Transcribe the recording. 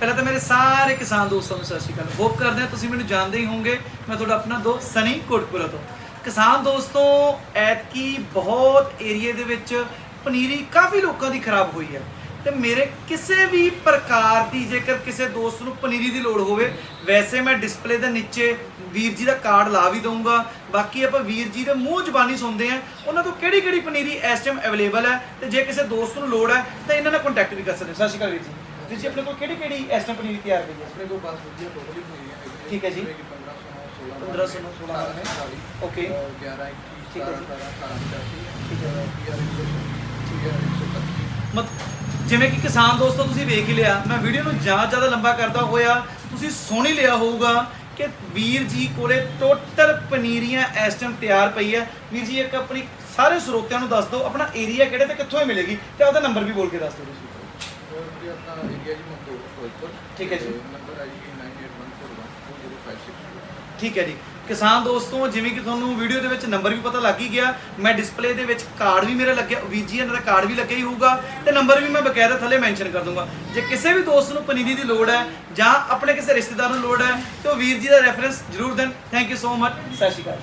ਪਹਿਲਾਂ ਤਾਂ ਮੇਰੇ ਸਾਰੇ ਕਿਸਾਨ ਦੋਸਤਾਂ ਨੂੰ ਸਤਿ ਸ਼੍ਰੀ ਅਕਾਲ। ਹੋਪ ਕਰਦੇ ਹਾਂ ਤੁਸੀਂ ਮੈਨੂੰ ਜਾਣਦੇ ਹੀ ਹੋਵੋਗੇ। ਮੈਂ ਤੁਹਾਡਾ ਆਪਣਾ ਦੋਸਤ ਸਨੀ ਕੋਟਪੁਰਾ ਤੋਂ। ਕਿਸਾਨ ਦੋਸਤੋ, ਐਤਕੀ ਬਹੁਤ ਏਰੀਏ ਦੇ ਵਿੱਚ ਪਨੀਰੀ ਕਾਫੀ ਲੋਕਾਂ ਦੀ ਖਰਾਬ ਹੋਈ ਹੈ। ਤੇ ਮੇਰੇ ਕਿਸੇ ਵੀ ਪ੍ਰਕਾਰ ਦੀ ਜੇਕਰ ਕਿਸੇ ਦੋਸਤ ਨੂੰ ਪਨੀਰੀ ਦੀ ਲੋੜ ਹੋਵੇ, ਵੈਸੇ ਮੈਂ ਡਿਸਪਲੇ ਦੇ ਨੀਚੇ ਵੀਰ ਜੀ ਦਾ ਕਾਰਡ ਲਾ ਵੀ ਦਊਂਗਾ। ਬਾਕੀ ਆਪਾਂ ਵੀਰ ਜੀ ਦੇ ਮੂੰਹ ਜ਼ਬਾਨੀ ਸੁਣਦੇ ਆ ਉਹਨਾਂ ਤੋਂ ਕਿਹੜੀ ਕਿਹੜੀ ਪਨੀਰੀ ਇਸ ਟਾਈਮ ਅਵੇਲੇਬਲ ਹੈ? ਤੇ ਜੇ ਕਿਸੇ ਦੋਸਤ ਨੂੰ ਲੋੜ ਹੈ, ਤਾਂ ਇਹਨਾਂ ਨਾਲ ਕੰਟੈਕਟ ਵੀ ਕਰ ਸਕਦੇ ਹੋ। ਸਤਿ ਸ਼੍ਰੀ ਅਕਾਲ ਵੀਰ ਜੀ। ਵੀਰ ਜੀ ਆਪਣੇ ਕੋਲ ਕਿਹੜੀ ਕਿਹੜੀ ਇਸ ਟਾਈਮ ਪਨੀਰੀ ਤਿਆਰ ਪਈ ਹੈ ਆਪਣੇ ਕੋਲ ਬਸ ਵਧੀਆ ਟੋਟਲੀ ਠੀਕ ਹੈ ਜੀ। ਜਿਵੇਂ ਕਿ 1500 16 1500 16 ਓਕੇ। 11 ਠੀਕ ਹੈ ਜੀ। 18 ਠੀਕ ਹੈ। ਠੀਕ ਮਤ ਜਿਵੇਂ ਕਿ ਕਿਸਾਨ ਦੋਸਤੋ ਤੁਸੀਂ ਵੇਖ ਹੀ ਲਿਆ ਮੈਂ ਵੀਡੀਓ ਨੂੰ ਜ਼ਿਆਦਾ ਜ਼ਿਆਦਾ ਲੰਬਾ ਕਰਦਾ ਹੋਇਆ ਤੁਸੀਂ ਸੁਣ ਹੀ ਲਿਆ ਹੋਊਗਾ ਕਿ ਵੀਰ ਜੀ ਕੋਲੇ ਟੋਟਲ ਪਨੀਰੀਆਂ ਇਸ ਟਾਈਮ ਤਿਆਰ ਪਈ ਹੈ ਵੀਰ ਜੀ ਇੱਕ ਆਪਣੀ ਸਾਰੇ ਸਰੋਤਿਆਂ ਨੂੰ ਦੱਸ ਦਿਓ ਆਪਣਾ ਏਰੀਆ ਕਿਹੜੇ ਤੇ ਕਿੱਥੋਂ ਮਿਲੇਗੀ ਤੇ ਉਹਦਾ ਨੰਬਰ ਵੀ ਬੋਲ ਕੇ ਦੱਸ ਦਿਓ ਤੁਸੀਂ ਹੋਰ ਆਪਣਾ ਏਰੀਆ ਜੀ ਮੰਦੋ ਫਿਰੋਜ਼ਪੁਰ ਠੀਕ ਹੈ ਜੀ। ਨੰਬਰ ਹੈ ਜੀ 9814120562 ਠੀਕ ਹੈ ਜੀ। ਕਿਸਾਨ ਦੋਸਤੋ ਜਿਵੇਂ ਕਿ ਤੁਹਾਨੂੰ ਵੀਡੀਓ ਦੇ ਵਿੱਚ ਨੰਬਰ ਵੀ ਪਤਾ ਲੱਗ ਹੀ ਗਿਆ ਮੈਂ ਡਿਸਪਲੇ ਦੇ ਵਿੱਚ ਕਾਰਡ ਵੀ ਮੇਰਾ ਲੱਗਿਆ ਜੀ ਇਹਨਾਂ ਦਾ ਕਾਰਡ ਵੀ ਲੱਗਿਆ ਹੀ ਹੋਊਗਾ ਤੇ ਨੰਬਰ ਵੀ ਮੈਂ ਬਕਾਇਦਾ ਥੱਲੇ ਮੈਂਸ਼ਨ ਕਰ ਦੂੰਗਾ। ਜੇ ਕਿਸੇ ਵੀ ਦੋਸਤ ਨੂੰ ਪਨੀਰੀ ਦੀ ਲੋੜ ਹੈ ਜਾਂ ਆਪਣੇ ਕਿਸੇ ਰਿਸ਼ਤੇਦਾਰ ਨੂੰ ਲੋੜ ਹੈ ਤੇ ਉਹ ਵੀਰ ਜੀ ਦਾ ਰੈਫਰੈਂਸ ਜ਼ਰੂਰ ਦੇਣ। ਥੈਂਕ ਯੂ ਸੋ ਮਚ ਸਤਿ ਸ਼੍ਰੀ ਅਕਾਲ।